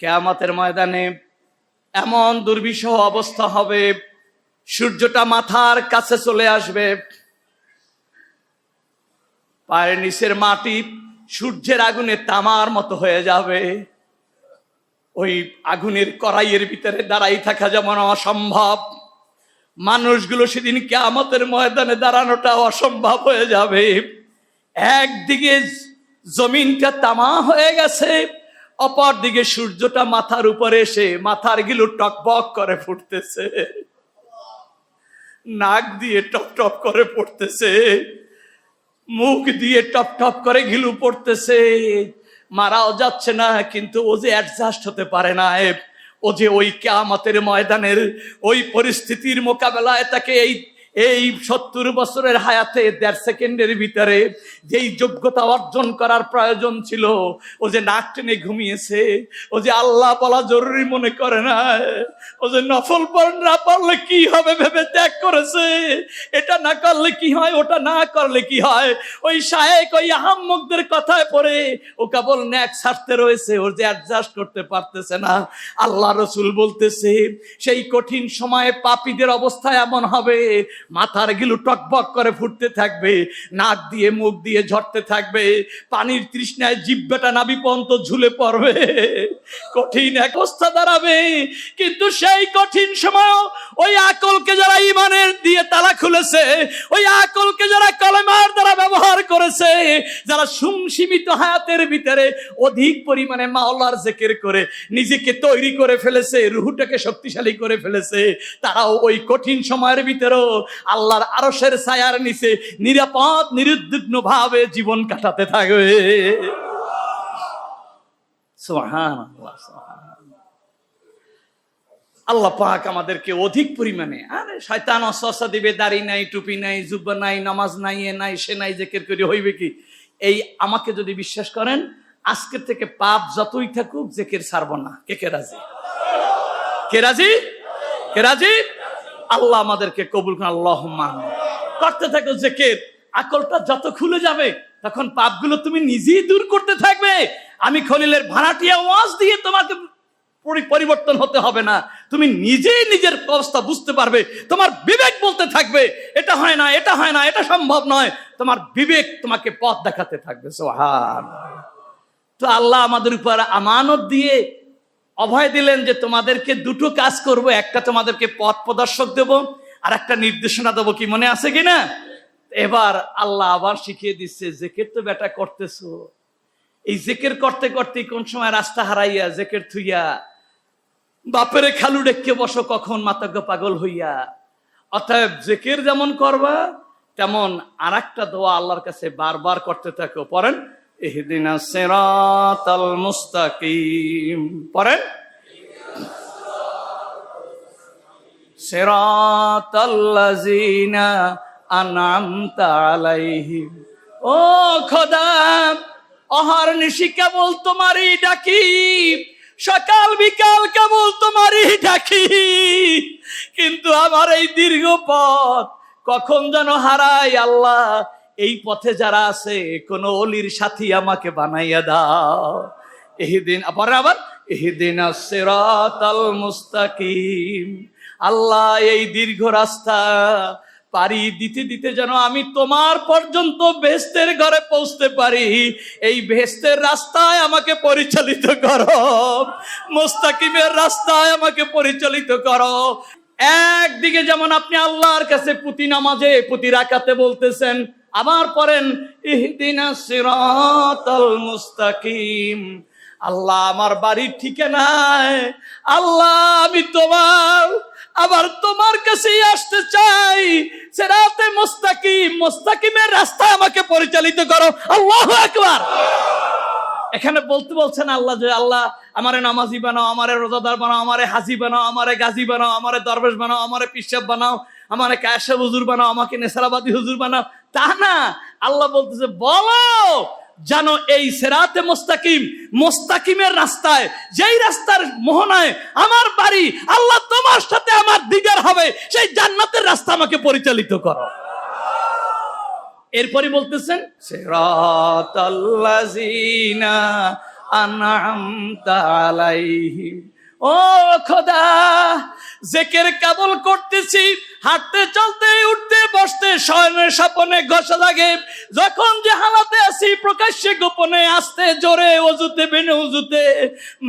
কেয়ামতের ময়দানে এমন দুর্বিষহ অবস্থা হবে, সূর্যটা মাথার কাছে চলে আসবে। পায়ের নিচের মাটি সূর্যের আগুনে তামার মতো হয়ে যাবে। ওই আগুনের কড়াইয়ের ভিতরে দাঁড়াই থাকা যেমন অসম্ভব। মানুষগুলো সেদিন কেয়ামতের ময়দানে দাঁড়ানোটা অসম্ভব হয়ে যাবে। একদিকে জমিনটা তামা হয়ে গেছে অপর দিকে সূর্যটা মাথার উপরে এসে মাথার গিলু টকবক করে ফুটতেছে। নাক দিয়ে টপ টপ করে পড়তেছে। মুখ দিয়ে টপ টপ করে ঘিলু পড়তেছে। মারাও যাচ্ছে না, কিন্তু ও যে অ্যাডজাস্ট হতে পারে না ও যে ওই কেয়ামতের ময়দানের ওই পরিস্থিতির মোকাবেলায় তাকে এই এই সত্তর বছরের হায়াতে দেড় সেকেন্ডের ভিতরে যেই যোগ্যতা অর্জন করার প্রয়োজন ছিল, ও যে নাক টেনে ঘুমিয়েছে, ও যে আল্লাহ বলা জরুরি মনে করে না, ও যে নফল পর না পারলে কি হবে ভেবে ত্যাগ করেছে, এটা না করলে কি হয়, ওটা না করলে কি হয়, ওই শায়েক, ওই আহাম্মকদের কথায় পড়ে, ও কেবল ন্যাক ছাড়তে রয়েছে, ওর যে অ্যাডজাস্ট করতে পারতেছে না। আল্লাহ রসুল বলতেছে, সেই কঠিন সময়ে পাপীদের অবস্থা এমন হবে মাথার গিলু টকবক করে ফুটতে থাকবে, নাক দিয়ে মুখ দিয়ে ঝরতে থাকবে, পানির তৃষ্ণায় জিব্বাটা নাবি পর্যন্ত ঝুলে পড়বে। কঠিন এক অবস্থা দাঁড়াবে, কিন্তু সেই কঠিন সময় ওই আকলকে যারা ইমানের দিয়ে তালা খুলেছে, ওই আকলকে যারা কলেমার দ্বারা ব্যবহার করেছে, যারা সুমসীমিত হায়াতের ভিতরে অধিক পরিমাণে মাওলার জেকের করে, নিজেকে তৈরি করে ফেলেছে, রুহুটাকে শক্তিশালী করে ফেলেছে, তারাও ওই কঠিন সময়ের ভিতরেও আল্লাহর আরশের ছায়ার নিচে নিরাপদ, নিরুদ্বিগ্ন ভাবে জীবন কাটাতে থাকবে। আল্লাহ পাক আমাদেরকে অধিক পরিমাণে, আরে শয়তান অসসা দিবে, দাড়ি নাই, টুপি নাই, জুব্বা নাই, নামাজ নাই, এ নাই, সে নাই, জেকের করে হইবে কি? এই আমাকে যদি বিশ্বাস করেন, আজকের থেকে পাপ যতই থাকুক, জেকের ছাড়ব না। কে কে রাজি? কে রাজি? কে রাজি? আল্লাহ আমাদেরকে কবুল করেন আল্লাহ মান করতে থাকো জেকের। আকলটা যত খুলে যাবে, তখন পাপগুলো তুমি নিজেই দূর করতে থাকবে। আমি খলিলের ভাড়াটিয়া ওয়াজ দিয়ে তোমাকে পরি- পরিবর্তন হতে হবে না। তুমি নিজেই নিজের অবস্থা বুঝতে পারবে। তোমার বিবেক বলতে থাকবে, এটা হয় না, এটা হয় না, এটা সম্ভব নয়। তোমার বিবেক তোমাকে পথ দেখাতে থাকবে সোহান তো আল্লাহ আমাদের উপর আমানত দিয়ে অভয় দিলেন যে তোমাদেরকে দুটো কাজ করব, একটা তোমাদেরকে পথ প্রদর্শক দেব, আর একটা নির্দেশনা দেবো, কি মনে আছে কি না এবার আল্লাহ আবার শিখিয়ে দিচ্ছে, জেকের তো বেটা করতেছো। এই জেকের করতে করতে কোন সময় রাস্তা হারাইয়া, জেকের থুইয়া বাপেরে খালু ডেকে বসো, কখন মাতজ্ঞ পাগল হইয়া। অতএব জেকের যেমন করবা, তেমন আর একটা দোয়া আল্লাহর কাছে বারবার করতে থাকো। পড়েন এহদিনা সিরাতাল মুস্তাকিম। ও অহার নিশি কেবল তোমারই ডাকি, সকাল বিকাল কেবল তোমারই ডাকি। কিন্তু আমার এই দীর্ঘ পথ কখন যেন হারাই আল্লাহ এই পথে যারা আছে, কোন অলির সাথী আমাকে বানাইয়া দাও। এহিদিন, আবার আবার, এহিদিন সিরাতাল মুস্তাকিম। আল্লাহ এই দীর্ঘ রাস্তা পারি দিতে দিতে যেন আমি তোমার পর্যন্ত ভেস্তের ঘরে পৌঁছতে পারি। এই ভেস্তের রাস্তায় আমাকে পরিচালিত করো। মোস্তাকিমের রাস্তায় আমাকে পরিচালিত করো। একদিকে যেমন আপনি আল্লাহর কাছে পুঁতি নামাজে পুঁতি রাখাতে বলতেছেন, আবার সিরাতাল মুস্তাকিম। আল্লাহ আমার বাড়ির ঠিকানায়, আল্লাহ আমি তোমার, আবার তোমার কাছেই আসতে চাই। সেরাতে মোস্তাকিম, মোস্তাকিমের রাস্তা আমাকে পরিচালিত করো। আল্লাহ একবার এখানে বলতে বলছেন আল্লাহ যে, আল্লাহ, আমারে নামাজি বানাও, আমারে রোজাদার বানাও, আমারে হাজি বানাও, আমারে গাজী বানাও, আমারে দরবেশ বানাও, আমারে পিসাব বানাও, আমারে কায়সা হুজুর বানাও, আমাকে নেসারাবাদী হুজুর বানাও। তা না। আল্লাহ বলতেছে, বলো, জানো এই সেরাতে মোস্তাকিম, মোস্তাকিমের রাস্তায়, যেই রাস্তার মোহনায় আমার বাড়ি, আল্লাহ তোমার সাথে আমার দিদার হবে, সেই জান্নাতের রাস্তা আমাকে পরিচালিত করো। এরপরে বলতেছেন ও খোদা জেকের কাবল করতেছি হাঁটতে চলতে উঠতে শয়নে সাপনে ঘষা লাগে। যখন যে হালাতে আছি প্রকাশ্যে গোপনে আসতে, জোরে অজুতে, বেনে উজুতে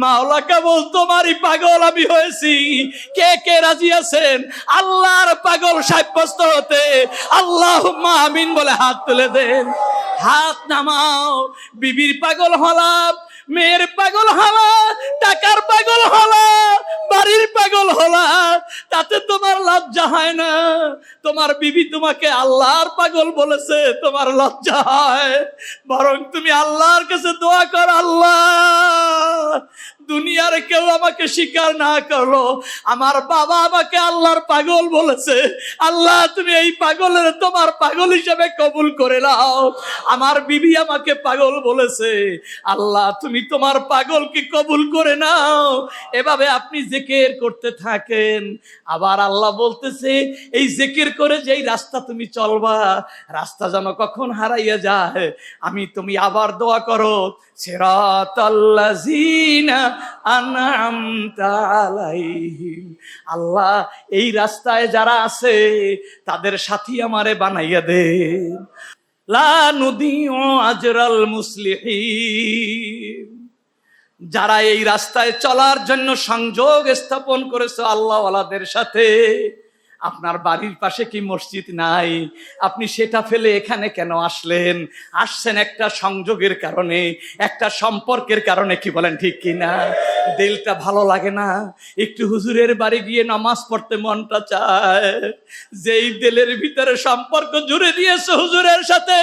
মাওলা কেবল তোমারই পাগল, আমি হয়েছি। কে কে রাজি আছেন? আল্লাহর পাগল সাব্যস্ত হতে আল্লাহ আমিন বলে হাত তুলে দেন। হাত নামাও। বিবির পাগল হলাম মেয়ের পাগল হলা, টাকার পাগল হলা, বাড়ির পাগল হলা। তাতে তোমার লজ্জা হয় না। তোমার বিবি তোমাকে আল্লাহর পাগল বলেছে, তোমার লজ্জা হয়। বরং তুমি আল্লাহর কাছে দোয়া কর, আল্লাহ। দুনিয়ার কেউ আমাকে স্বীকার না করল। আমার বাবা আমাকে আল্লাহর পাগল বলেছে। আল্লাহ, তুমি এই পাগলের তোমার পাগল হিসেবে কবুল করে নাও। আমার বিবি আমাকে পাগল বলেছে। আল্লাহ, তুমি তোমার পাগলকে কবুল করে নাও। এভাবে আপনি জেকের করতে থাকেন। আবার আল্লাহ বলতেছে, এই জেকের করে যেই রাস্তা তুমি চলবা, রাস্তা যেন কখন হারাইয়া যায়, আমি তুমি আবার দোয়া করো আল্লাহ, এই রাস্তায় যারা আছে, তাদের সাথী আমারে বানাইয়া নুদিউ আজরাল মুসলিহিন। যারা এই রাস্তায় চলার জন্য সংযোগ স্থাপন করেছে আল্লাহওয়ালাদের সাথে আপনার বাড়ির পাশে কি মসজিদ নাই? আপনি সেটা ফেলে এখানে কেন আসলেন? আসছেন একটা সংযোগের কারণে, একটা সম্পর্কের কারণে কি বলেন ঠিক কি না দিলটা ভালো লাগে না? একটু হুজুরের বাড়ি গিয়ে নামাজ পড়তে মনটা চায়। যেই দিলের ভিতরে সম্পর্ক জুড়ে দিয়েছে হুজুরের সাথে,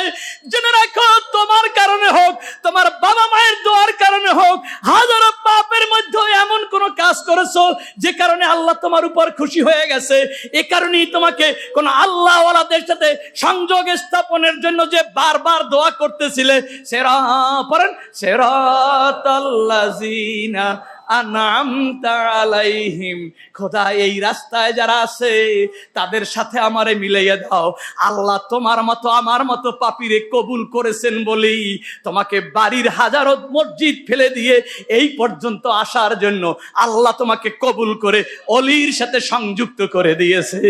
জেনে রাখো, তোমার কারণে হোক, তোমার বাবা মায়ের দোয়ার কারণে হোক, হাজারো পাপের মধ্যে এমন কোন কাজ করেছ, যে কারণে আল্লাহ তোমার উপর খুশি হয়ে গেছে। কারণেই তোমাকে কোন আল্লাহওয়ালাদের সাথে সংযোগ স্থাপনের জন্য যে বারবার দোয়া করতেছিলে সেরা পড়েন, সেরাতাল্লাযিনা আনামতা আলাইহিম। খোদা এই রাস্তায় যারা আছে, তাদের সাথে আমারে মিলাইয়া দাও। আল্লাহ তোমার মতো, আমার মতো পাপিরে কবুল করেছেন বলেই তোমাকে বাড়ির হাজারো মসজিদ ফেলে দিয়ে এই পর্যন্ত আসার জন্য আল্লাহ তোমাকে কবুল করে অলির সাথে সংযুক্ত করে দিয়েছে।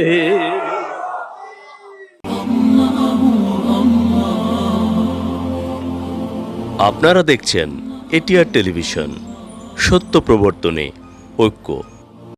আপনারা দেখছেন এটিআর টেলিভিশন। সত্য প্রবর্তনে ঐক্য।